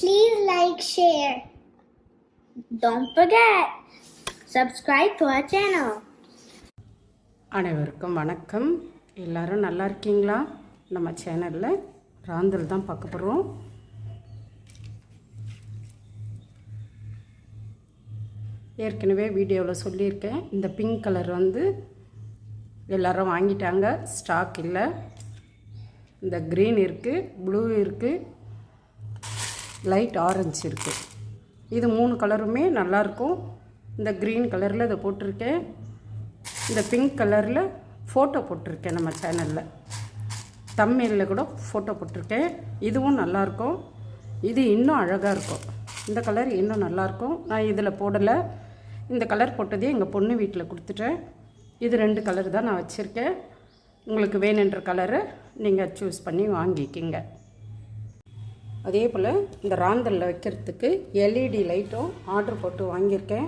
Please like, share. Don't forget, subscribe to our channel. அனைவருக்கும் வணக்கம். எல்லாரும் நல்லா இருக்கீங்களா? நம்ம சேனலில் ராந்தல் தான் பார்க்க போகிறோம் ஏற்கனவே வீடியோவில் சொல்லியிருக்கேன். இந்த பிங்க் கலர் வந்து எல்லாரும் வாங்கிட்டாங்க. ஸ்டாக் இல்லை. இந்த க்ரீன் இருக்குது ப்ளூ இருக்குது லைட் ஆரஞ்சு இருக்குது இது மூணு கலருமே நல்லாயிருக்கும் இந்த க்ரீன் கலரில் இதை போட்டிருக்கேன். இந்த பிங்க் கலரில் ஃபோட்டோ போட்டிருக்கேன் நம்ம சேனலில். தமிழில் கூட ஃபோட்டோ போட்டிருக்கேன். இதுவும் நல்லாயிருக்கும் இது இன்னும் அழகாக இருக்கும். இந்த கலர் இன்னும் நல்லாயிருக்கும் நான் இதில் போடலை. இந்த கலர் போட்டதே எங்கள் பொண்ணு வீட்டில் கொடுத்துட்டேன். இது ரெண்டு கலர் தான் நான் வச்சுருக்கேன். உங்களுக்கு வேணுன்ற கலரை நீங்கள் சூஸ் பண்ணி வாங்கிக்கிங்க. அதே போல் இந்த ராந்தலில் வைக்கிறதுக்கு எல்இடி லைட்டும் ஆர்டர் போட்டு வாங்கியிருக்கேன்.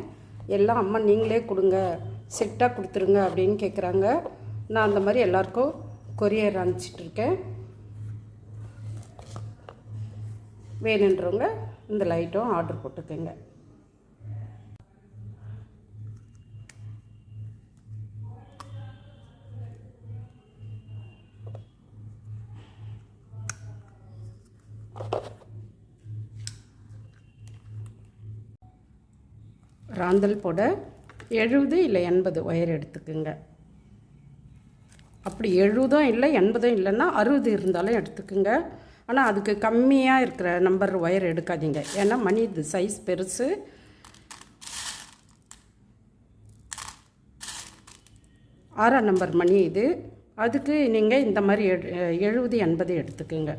எல்லாம் அம்மா நீங்களே கொடுங்க செட்டாக கொடுத்துருங்க அப்படின்னு கேட்குறாங்க நான் அந்த மாதிரி எல்லாருக்கும் கொரியர் அனுப்பிச்சிட்ருக்கேன் வேணுன்றவங்க இந்த லைட்டும் ஆர்டர் போட்டுக்கோங்க. ராந்தல் போட எழுபது இல்லை எண்பது ஒயர் எடுத்துக்குங்க. அப்படி எழுபதும் இல்லை எண்பதும் இல்லைன்னா அறுபது இருந்தாலும் எடுத்துக்குங்க. ஆனால் அதுக்கு கம்மியாக இருக்கிற நம்பர் ஒயர் எடுக்காதீங்க. ஏன்னா மணி இது சைஸ் பெருசு. ஆறாம் நம்பர் மணி இது. அதுக்கு நீங்கள் இந்த மாதிரி எடு எழுபது எண்பது எடுத்துக்குங்க.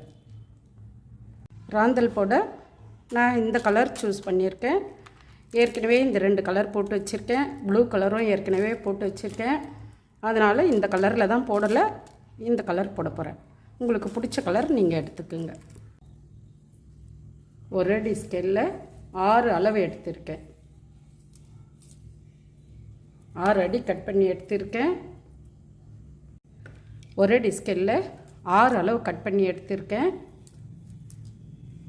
ராந்தல் போட நான் இந்த கலர் சூஸ் பண்ணியிருக்கேன். ஏற்கனவே இந்த ரெண்டு கலர் போட்டு வச்சுருக்கேன். ப்ளூ கலரும் ஏற்கனவே போட்டு வச்சுருக்கேன். அதனால் இந்த கலரில் தான் போடலை. இந்த கலர் போட போகிறேன் உங்களுக்கு பிடிச்ச கலர் நீங்கள் எடுத்துக்குங்க. ஒரு அடி ஸ்கெல்லில் ஆறு அளவு எடுத்திருக்கேன். ஆறு அடி கட் பண்ணி எடுத்திருக்கேன். ஒரு அடி ஸ்கெல்லில் ஆறு அளவு கட் பண்ணி எடுத்திருக்கேன்.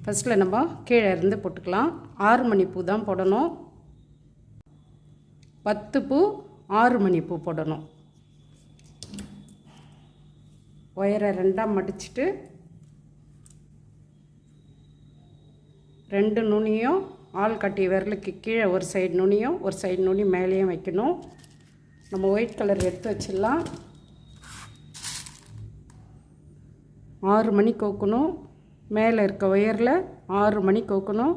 ஃபஸ்ட்டில் நம்ம கீழே இருந்து போட்டுக்கலாம். ஆறு மணி பூ தான் போடணும். பத்து பூ ஆறு மணி பூ போடணும். ஒயரை ரெண்டாக மடிச்சுட்டு ரெண்டு நுனியும் ஆள் கட்டி விரலுக்கு கீழே ஒரு சைடு நுனியும் ஒரு சைடு நுனி மேலேயும் வைக்கணும். நம்ம ஒயிட் கலர் எடுத்து வச்சிடலாம். ஆறு மணி கோக்கணும். மேலே இருக்க ஒயரில் ஆறு மணி கோக்கணும்.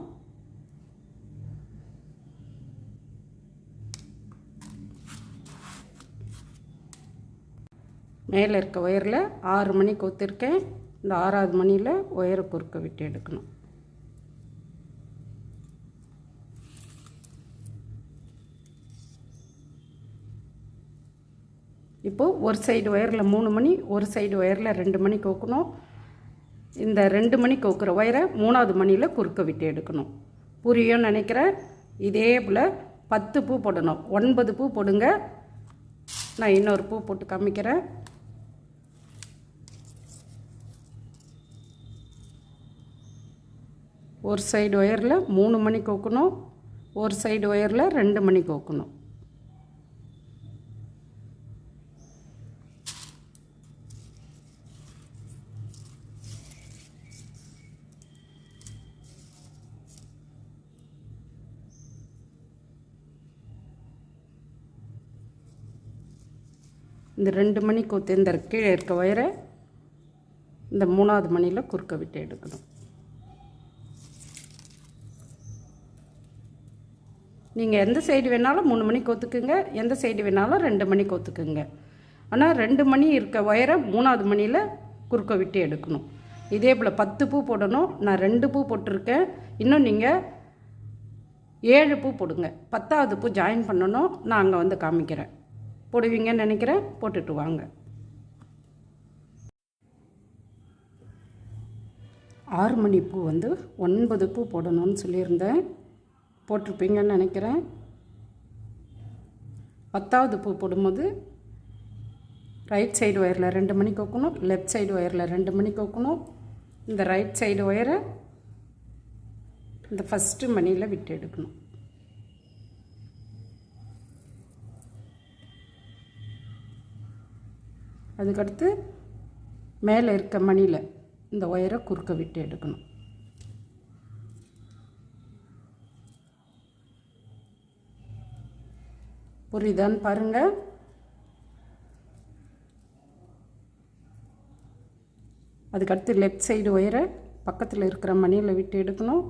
மேலே இருக்க ஒயரில் ஆறு மணி கோத்திருக்கேன். இந்த ஆறாவது மணியில் ஒயரை குறுக்க விட்டு எடுக்கணும். இப்போது ஒரு சைடு ஒயரில் மூணு மணி ஒரு சைடு ஒயரில் ரெண்டு மணி கோக்கணும். இந்த ரெண்டு மணி கோக்குற ஒயரை மூணாவது மணியில் குறுக்க விட்டு எடுக்கணும். புரியும் நினைக்கிறேன்? இதே போல் பத்து பூ போடணும். ஒன்பது பூ போடுங்க. நான் இன்னொரு பூ போட்டு காமிக்கிறேன். ஒரு சைடு ஒயரில் மூணு மணி கோக்கணும். ஒரு சைடு ஒயரில் ரெண்டு மணி கோக்கணும். இந்த ரெண்டு மணி கொத்து கீழே இருக்க ஒயரை இந்த மூணாவது மணியில் குறுக்க விட்டு எடுக்கணும். நீங்கள் எந்த சைடு வேணாலும் மூணு மணி கொத்துக்குங்க எந்த சைடு வேணாலும் ரெண்டு மணி கொத்துக்குங்க. ஆனால் ரெண்டு மணி இருக்க ஒயரை மூணாவது மணியில் குறுக்க விட்டு எடுக்கணும். இதே போல் பத்து பூ போடணும் நான் ரெண்டு பூ போட்டிருக்கேன். இன்னும் நீங்கள் ஏழு பூ போடுங்க. பத்தாவது பூ ஜாயின் பண்ணணும் நான் அங்கே வந்து காமிக்கிறேன். போடுவீங்கன்னு நினைக்கிறேன். போட்டுட்டு வாங்க. ஆறு மணி பூ வந்து ஒன்பது பூ போடணும்னு சொல்லியிருந்தேன். போட்டிருப்பீங்கன்னு நினைக்கிறேன். பத்தாவது பூ போடும்போது ரைட் சைடு ஒயரில் ரெண்டு மணி கோக்கணும் லெஃப்ட் சைடு ஒயரில் ரெண்டு மணி கோக்கணும். இந்த ரைட் சைடு ஒயரை இந்த ஃபஸ்ட்டு மணியில் விட்டு எடுக்கணும். அதுக்கடுத்து மேலே இருக்க மணியில் இந்த ஒயரை குறுக்க விட்டு எடுக்கணும். புரியுதான்னு பாருங்கள் அதுக்கடுத்து லெஃப்ட் சைடு ஒயரை பக்கத்தில் இருக்கிற மணியில் விட்டு எடுக்கணும்.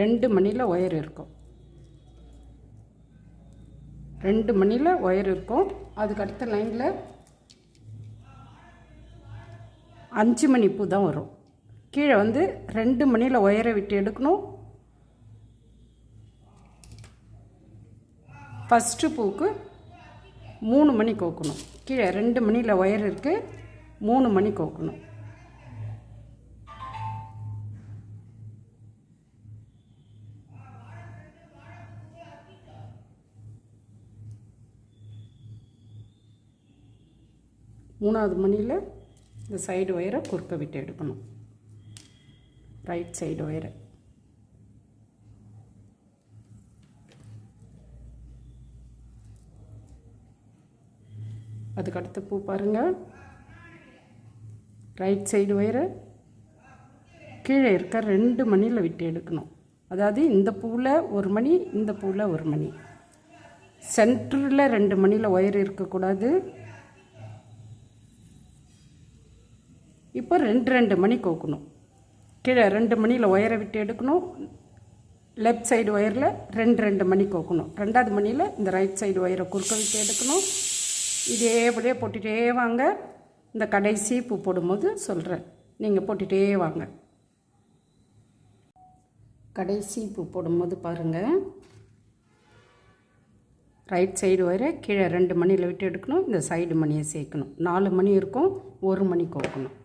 ரெண்டு மணியில் ஒயர் இருக்கும். ரெண்டு மணியில் ஒயர் இருக்கும். அதுக்கு அடுத்த லைனில் அஞ்சு மணி பூ தான் வரும். கீழே வந்து ரெண்டு மணியில் ஒயரை விட்டு எடுக்கணும். ஃபஸ்ட்டு பூக்கு மூணு மணி கோக்கணும். கீழே ரெண்டு மணியில் ஒயர் இருக்குது மூணு மணி கோக்கணும். மூணாவது மணியில் இந்த சைடு ஒயரை குறுக்க விட்டு எடுக்கணும். ரைட் சைடு ஒயரை அதுக்கு அடுத்த பூ பாருங்கள் ரைட் சைடு ஒயரை கீழே இருக்க ரெண்டு மணியில் விட்டு எடுக்கணும். அதாவது இந்த பூவில் ஒரு மணி இந்த பூவில் ஒரு மணி. சென்டரில் ரெண்டு மணியில் ஒயர் இருக்கக்கூடாது. இப்போ ரெண்டு ரெண்டு மணி கோக்கணும். கீழே ரெண்டு மணியில் ஒயரை விட்டு எடுக்கணும். லெஃப்ட் சைடு ஒயரில் ரெண்டு ரெண்டு மணி கோக்கணும். ரெண்டாவது மணியில் இந்த ரைட் சைடு ஒயரை குறுக்க விட்டு எடுக்கணும். இதேபடியே போட்டுகிட்டே வாங்க. இந்த கடைசி பூ போடும்போது சொல்கிறேன் நீங்கள் போட்டுகிட்டே வாங்க. கடைசி பூ போடும்போது பாருங்கள் ரைட் சைடு வர கீழே ரெண்டு மணியில் விட்டு எடுக்கணும் இந்த சைடு மணியை சேர்க்கணும். நாலு மணி இருக்கும் ஒரு மணி கோக்கணும்.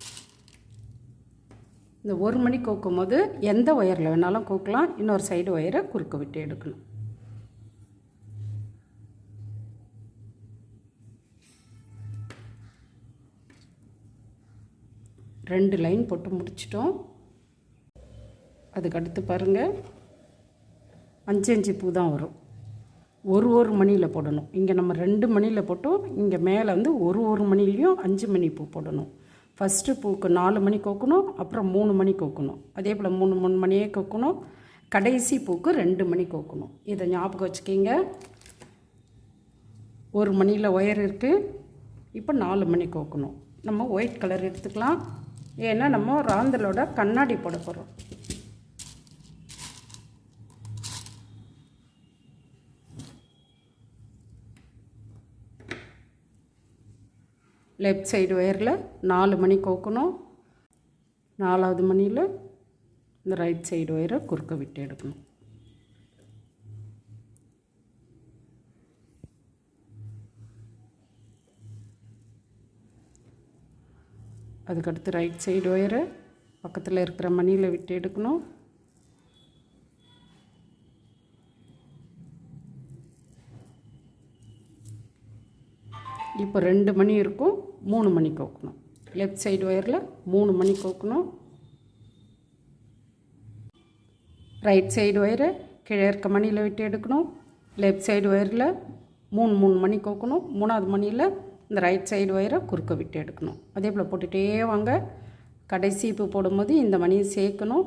இந்த ஒரு மணி கோக்கும் போது எந்த ஒயரில் வேணாலும் கோக்கலாம் இன்னொரு சைடு ஒயரை குறுக்க விட்டு எடுக்கணும். ரெண்டு லைன் போட்டு முடிச்சிட்டோம். அதுக்கு அடுத்து பாருங்கள் அஞ்சு அஞ்சு பூ தான் வரும். ஒரு ஒரு மணியில் போடணும். இங்கே நம்ம ரெண்டு மணியில் போட்டோம். இங்கே மேலே வந்து ஒரு ஒரு மணிலையும் அஞ்சு மணி பூ போடணும். ஃபஸ்ட்டு பூக்கு நாலு மணி கோக்கணும் அப்புறம் மூணு மணி கோக்கணும். அதே போல் மூணு மூணு மணியே கோக்கணும். கடைசி பூக்கு ரெண்டு மணி கோக்கணும். இதை ஞாபகம் வச்சுக்கிங்க. ஒரு மணியில் ஒயர் இருக்குது இப்போ நாலு மணி கோக்கணும். நம்ம ஒயிட் கலர் எடுத்துக்கலாம். ஏன்னா நம்ம ராந்தலோட கண்ணாடி போட போகிறோம் லெஃப்ட் சைடு ஒயரில் நாலு மணி கோக்கணும். நாலாவது மணியில் இந்த ரைட் சைடு ஒயரை குறுக்க விட்டு எடுக்கணும். அதுக்கடுத்து ரைட் சைடு ஒயரை பக்கத்தில் இருக்கிற மணியில் விட்டு எடுக்கணும். இப்போ ரெண்டு மணி இருக்கும் மூணு மணி கோக்கணும். லெஃப்ட் சைடு ஒயரில் மூணு மணி கோக்கணும். ரைட் சைடு ஒயரை கீழே இருக்க மணியில் விட்டு எடுக்கணும். லெஃப்ட் சைடு ஒயரில் மூணு மூணு மணி கோக்கணும். மூணாவது மணியில் இந்த ரைட் சைடு ஒயரை குறுக்க விட்டு எடுக்கணும். அதே போல் போட்டுகிட்டே வாங்க. கடைசி இப்போ போடும்போது இந்த மணியை சேர்க்கணும்.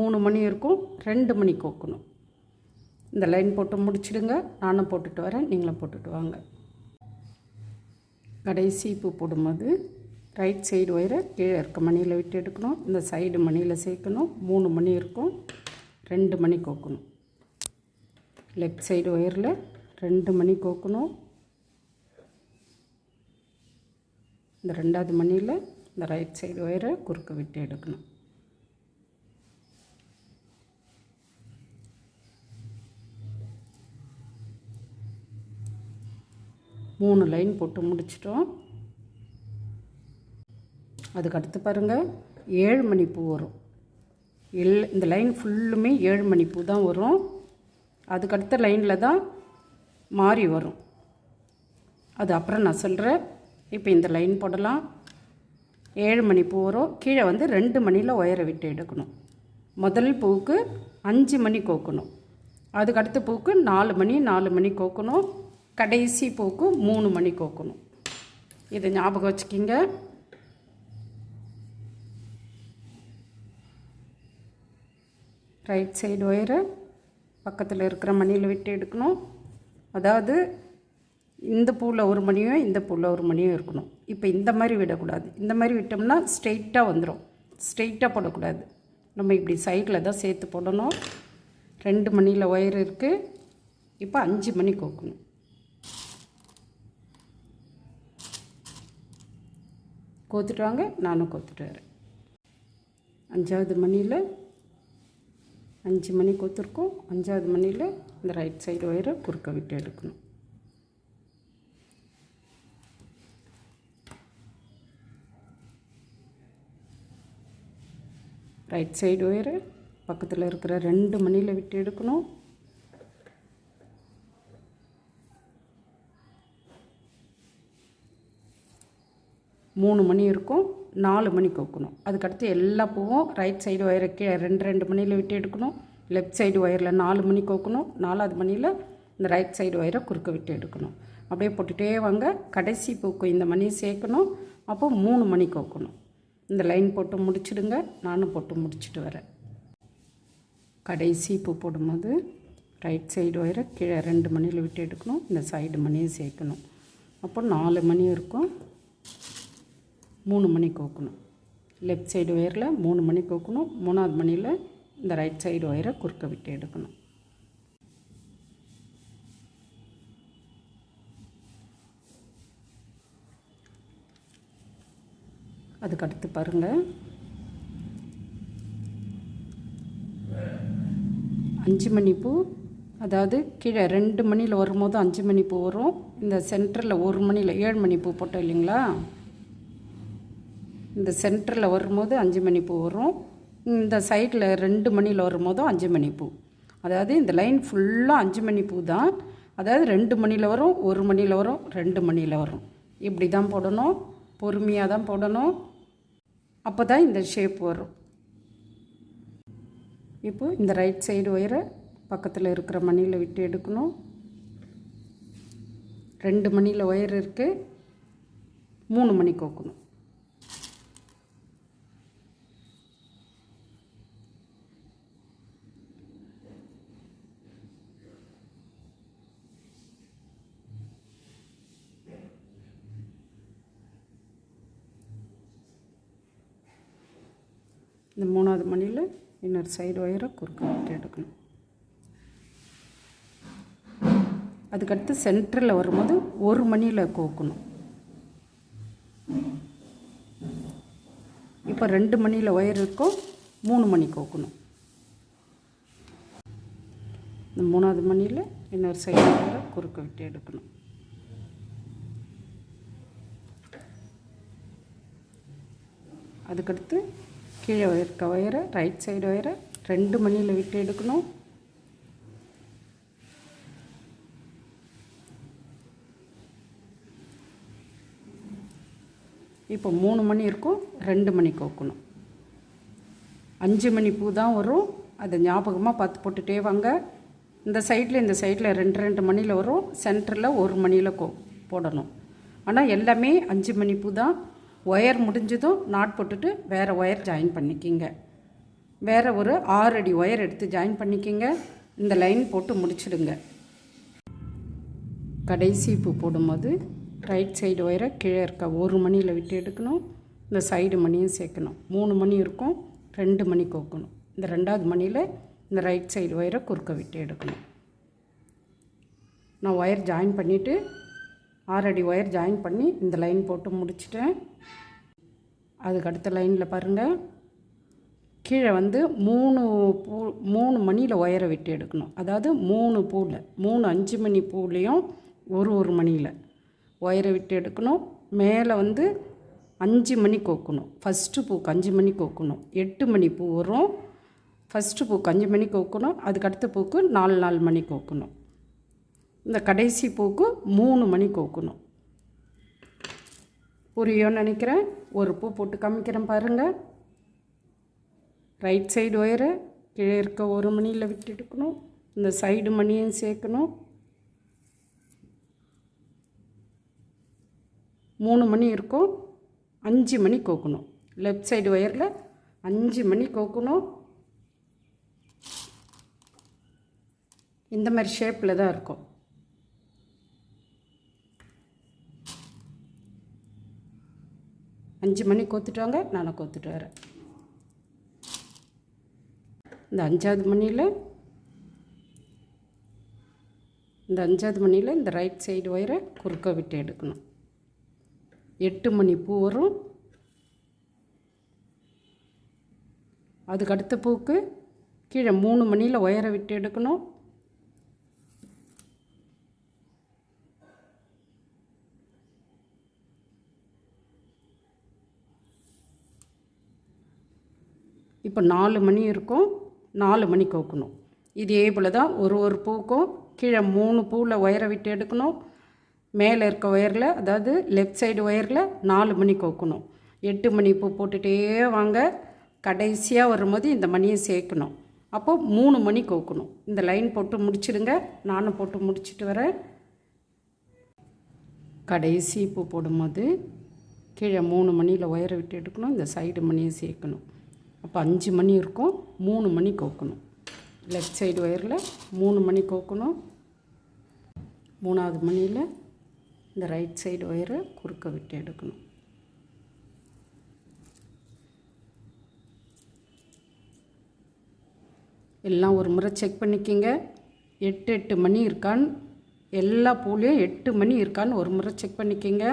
மூணு மணி இருக்கும் ரெண்டு மணி கோக்கணும். இந்த லைன் போட்டு முடிச்சிடுங்க. நானும் போட்டுட்டு வரேன். நீங்களும் போட்டுட்டு வாங்க. கடைசி பூ போடும்போது ரைட் சைடு ஒயரை கீழே இருக்க மணியில் விட்டு எடுக்கணும். இந்த சைடு மணியில் சேர்க்கணும். மூணு மணி இருக்கும். ரெண்டு மணி கோக்கணும். லெஃப்ட் சைடு ஒயரில் ரெண்டு மணி கோக்கணும். இந்த ரெண்டாவது மணியில் இந்த ரைட் சைடு ஒயரை குறுக்க விட்டு எடுக்கணும். மூணு லைன் போட்டு முடிச்சிட்டோம். அதுக்கு அடுத்து பாருங்கள் ஏழு மணி பூ வரும். எல் இந்த லைன் ஃபுல்லுமே ஏழு மணி பூ தான் வரும். அதுக்கு அடுத்த லைனில் தான் மாறி வரும். அது அப்புறம் நான் சொல்கிறேன் இப்போ இந்த லைன் போடலாம். ஏழு மணி பூ வரும். கீழே வந்து ரெண்டு மணியில் ஒயரை விட்டு எடுக்கணும். முதல் பூவுக்கு அஞ்சு மணி கோக்கணும். அதுக்கடுத்த பூவுக்கு நாலு மணி நாலு மணி கோக்கணும். கடைசி பூவுக்கு மூணு மணி கோக்கணும். இதை ஞாபகம் வச்சுக்கிங்க. ரைட் சைடு ஒயரை பக்கத்தில் இருக்கிற மணியில் விட்டு எடுக்கணும். அதாவது இந்த பூவில் ஒரு மணியும் இந்த பூவில் ஒரு மணியும் இருக்கணும். இப்போ இந்த மாதிரி விடக்கூடாது. இந்த மாதிரி விட்டோம்னா ஸ்ட்ரெயிட்டாக வந்துடும் ஸ்ட்ரெயிட்டாக போடக்கூடாது. நம்ம இப்படி சைடில் தான் சேர்த்து போடணும். ரெண்டு மணியில் ஒயர் இருக்குது இப்போ அஞ்சு மணி கோக்கணும். கோத்துட்டு வாங்க நானும் கோத்துட்டு வரேன் அஞ்சாவது மணியில் அஞ்சு மணி கோத்துருக்கோம். அஞ்சாவது மணியில் இந்த ரைட் சைடு ஒயரை குறுக்க விட்டு எடுக்கணும். ரைட் சைடு ஒயரு பக்கத்தில் இருக்கிற ரெண்டு மணியில் விட்டு எடுக்கணும். மூணு மணி இருக்கும் நாலு மணி கோக்கணும். அதுக்கடுத்து எல்லா பூவும் ரைட் சைடு ஒயரை கீழே ரெண்டு ரெண்டு மணியில் விட்டு எடுக்கணும். லெஃப்ட் சைடு ஒயரில் நாலு மணி கோக்கணும் நாலாவது மணியில் இந்த ரைட் சைடு ஒயரை குறுக்க விட்டு எடுக்கணும். அப்படியே போட்டுகிட்டே வாங்க. கடைசி பூக்கு இந்த மணியை சேர்க்கணும். அப்போ மூணு மணி கோக்கணும். இந்த லைன் போட்டு முடிச்சிடுங்க. நானும் போட்டு முடிச்சுட்டு வரேன். கடைசி பூ போடும்போது ரைட் சைடு ஒயரை கீழே ரெண்டு மணியில் விட்டு எடுக்கணும். இந்த சைடு மணியை சேர்க்கணும். அப்போ நாலு மணி இருக்கும். மூணு மணி கோக்கணும். லெஃப்ட் சைடு ஒயரில் மூணு மணி கோக்கணும். மூணாவது மணியில் இந்த ரைட் சைடு ஒயரை குறுக்க விட்டு எடுக்கணும். அதுக்கடுத்து பாருங்கள் அஞ்சு மணி பூ அதாவது கீழே ரெண்டு மணியில் வரும்போது அஞ்சு மணி பூ வரும். இந்த சென்டரில் ஒரு மணியில் ஏழு மணி பூ போட்டோம் இல்லைங்களா? இந்த சென்டரில் வரும்போது அஞ்சு மணி பூ வரும். இந்த சைடில் ரெண்டு மணியில் வரும்போதும் அஞ்சு மணி பூ. அதாவது இந்த லைன் ஃபுல்லாக அஞ்சு மணி பூ தான். அதாவது ரெண்டு மணியில் வரும் ஒரு மணியில் வரும் ரெண்டு மணியில் வரும். இப்படி தான் போடணும். பொறுமையாக தான் போடணும். அப்போ தான் இந்த ஷேப் வரும். இப்போ இந்த ரைட் சைடு ஒயரை பக்கத்தில் இருக்கிற மணியில் விட்டு எடுக்கணும். ரெண்டு மணியில் ஒயர் இருக்குது மூணு மணி கோக்கணும். இந்த மூணாவது மணியில் இன்னொரு சைடு ஒயரை குறுக்க விட்டு எடுக்கணும். அதுக்கடுத்து சென்டரில் வரும்போது ஒரு மணியில் கோக்கணும். இப்போ ரெண்டு மணியில் ஒயர் இருக்கும் மூணு மணி கோக்கணும். இந்த மூணாவது மணியில் இன்னொரு சைடு ஒயரை குறுக்க விட்டு எடுக்கணும். அதுக்கடுத்து கீழே இருக்க ஒயரை ரைட் சைடு ஒயரை. ரெண்டு மணியில் விட்டு எடுக்கணும். இப்போ மூணு மணி இருக்கும் ரெண்டு மணி கோக்கணும். அஞ்சு மணி பூ தான் வரும். அதை ஞாபகமாக பார்த்து போட்டுகிட்டே வாங்க. இந்த சைடில் இந்த சைடில் ரெண்டு ரெண்டு மணியில் வரும். சென்டரில் ஒரு மணியில் கோ போடணும். ஆனால் எல்லாமே அஞ்சு மணி பூ தான். ஒயர் முடிஞ்சதும் நாட் போட்டுட்டு வேறு ஒயர் ஜாயின் பண்ணிக்கிங்க. வேறு ஒரு ஆறு அடி ஒயர் எடுத்து ஜாயின் பண்ணிக்கிங்க. இந்த லைன் போட்டு முடிச்சிடுங்க. கடைசி பூ போடும்போது ரைட் சைடு ஒயரை கீழே இருக்க ஒரு மணியில் விட்டு எடுக்கணும். இந்த சைடு மணியும் சேர்க்கணும். மூணு மணி இருக்கும் ரெண்டு மணி கோக்கணும். இந்த ரெண்டாவது மணியில் இந்த ரைட் சைடு ஒயரை குறுக்க விட்டு எடுக்கணும். நான் ஒயர் ஜாயின் பண்ணிவிட்டு ஆறடி ஒயர் ஜாயின் பண்ணி இந்த லைன் போட்டு முடிச்சிட்டேன். அதுக்கு அடுத்த லைனில் பாருங்கள் கீழே வந்து மூணு பூ மூணு மணியில் ஒயரை விட்டு எடுக்கணும். அதாவது மூணு பூவில் மூணு அஞ்சு மணி பூலேயும் ஒரு ஒரு மணியில் ஒயரை விட்டு எடுக்கணும். மேலே வந்து அஞ்சு மணி கோக்கணும். ஃபஸ்ட்டு பூக்கு அஞ்சு மணி கோக்கணும். எட்டு மணி பூ வரும். ஃபஸ்ட்டு பூக்கு அஞ்சு மணி கோக்கணும். அதுக்கு அடுத்த பூக்கு நாலு நாலு மணி கோக்கணும். இந்த கடைசி பூக்கு மூணு மணி கோக்கணும். புரியும்னு நினைக்கிறேன். ஒரு பூ போட்டு காமிக்கிறேன் பாருங்கள் ரைட் சைடு ஒயரை கீழே இருக்க ஒரு மணியில் விட்டு எடுக்கணும். இந்த சைடு மணியும் சேர்க்கணும். மூணு மணி இருக்கும். அஞ்சு மணி கோக்கணும். லெஃப்ட் சைடு ஒயரில் அஞ்சு மணி கோக்கணும். இந்த மாதிரி ஷேப்பில் தான் இருக்கும். அஞ்சு மணி கோத்துட்டாங்க நானும் கோத்துட்டு வரேன். இந்த அஞ்சாவது மணியில் இந்த அஞ்சாவது மணியில் இந்த ரைட் சைடு ஒயரை குறுக்க விட்டு எடுக்கணும். எட்டு மணி பூ வரும். அதுக்கு அடுத்த பூக்கு கீழே மூணு மணியில் ஒயரை விட்டு எடுக்கணும். இப்போ நாலு மணி இருக்கும் நாலு மணி கோக்கணும். இதே போல் தான் ஒரு ஒரு பூக்கும் கீழே மூணு பூவில் ஒயரை விட்டு எடுக்கணும். மேலே இருக்க ஒயரில் அதாவது லெஃப்ட் சைடு ஒயரில் நாலு மணி கோக்கணும். எட்டு மணி பூ போட்டுகிட்டே வாங்க. கடைசியாக வரும்போது இந்த மணியை சேர்க்கணும். அப்போது மூணு மணி கோக்கணும். இந்த லைன் போட்டு முடிச்சிடுங்க. நானும் போட்டு முடிச்சிட்டு வரேன். கடைசி பூ போடும்போது கீழே மூணு மணியில் ஒயரை விட்டு எடுக்கணும். இந்த சைடு மணியை சேர்க்கணும். அப்போ அஞ்சு மணி இருக்கும் மூணு மணி கோக்கணும். லெஃப்ட் சைடு ஒயரில் மூணு மணி கோக்கணும். மூணாவது மணியில் இந்த ரைட் சைடு ஒயரை குறுக்க விட்டு எடுக்கணும். எல்லாம் ஒரு முறை செக் பண்ணிக்கிங்க. எட்டு எட்டு மணி இருக்கான்னு எல்லா பூலையும் எட்டு மணி இருக்கான்னு ஒரு முறை செக் பண்ணிக்கிங்க.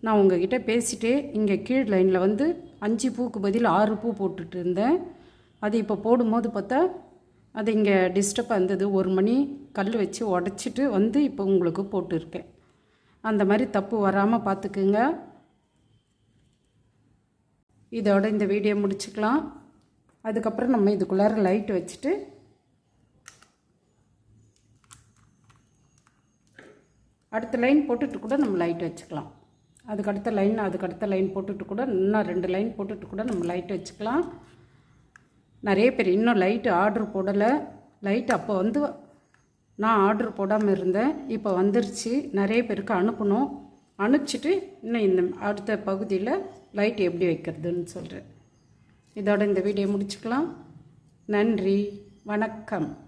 நான் உங்ககிட்ட பேசிட்டு இங்கே கீழ் லைனில் வந்து அஞ்சு பூக்கு பதில் ஆறு பூ போட்டுட்டு இருந்தேன் அது இப்போ போடும்போது பார்த்தா அது இங்கே டிஸ்டர்பாக இருந்தது ஒரு மணி கல் வச்சு உடச்சிட்டு வந்து இப்போ உங்களுக்கு போட்டிருக்கேன். அந்த மாதிரி தப்பு வராமல் பார்த்துக்குங்க. இதோட இந்த வீடியோ முடிச்சுக்கலாம். அதுக்கப்புறம் நம்ம இதுக்குள்ளார லைட் வச்சுட்டு அடுத்த லைன் போட்டுட்டு கூட நம்ம லைட் வச்சுக்கலாம். அதுக்கடுத்த லைன் அதுக்கு அடுத்த லைன் போட்டுட்டு கூட இன்னும் ரெண்டு லைன் போட்டுட்டு கூட நம்ம லைட் வச்சுக்கலாம். நிறைய பேர் இன்னும் லைட்டு ஆர்டர் போடலை. லைட் அப்போ வந்து நான் ஆர்டர் போடாமல் இருந்தேன். இப்போ வந்துருச்சு. நிறைய பேருக்கு அனுப்பணும். அனுப்பிச்சிட்டு இன்னும் இந்த அடுத்த பகுதியில் லைட் எப்படி வைக்கிறதுன்னு சொல்கிறேன் இதோட இந்த வீடியோ முடிச்சுக்கலாம். நன்றி. வணக்கம்.